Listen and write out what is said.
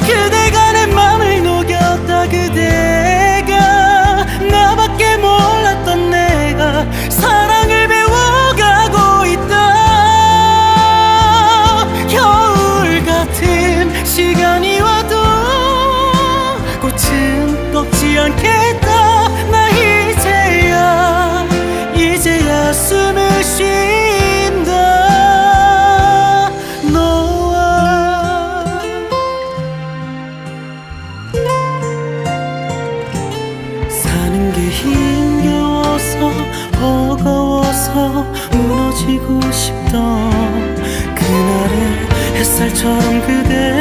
그대가 내 맘을 녹였다. 그대가 나밖에 몰랐던 내가 사랑을 배워가고 있다. 겨울 같은 시간이 와도 꽃은 꺾지 않겠다. 나 이제야 이제야 숨을 쉰 힘겨워서 버거워서 무너지고 싶던 그날의 햇살처럼 그대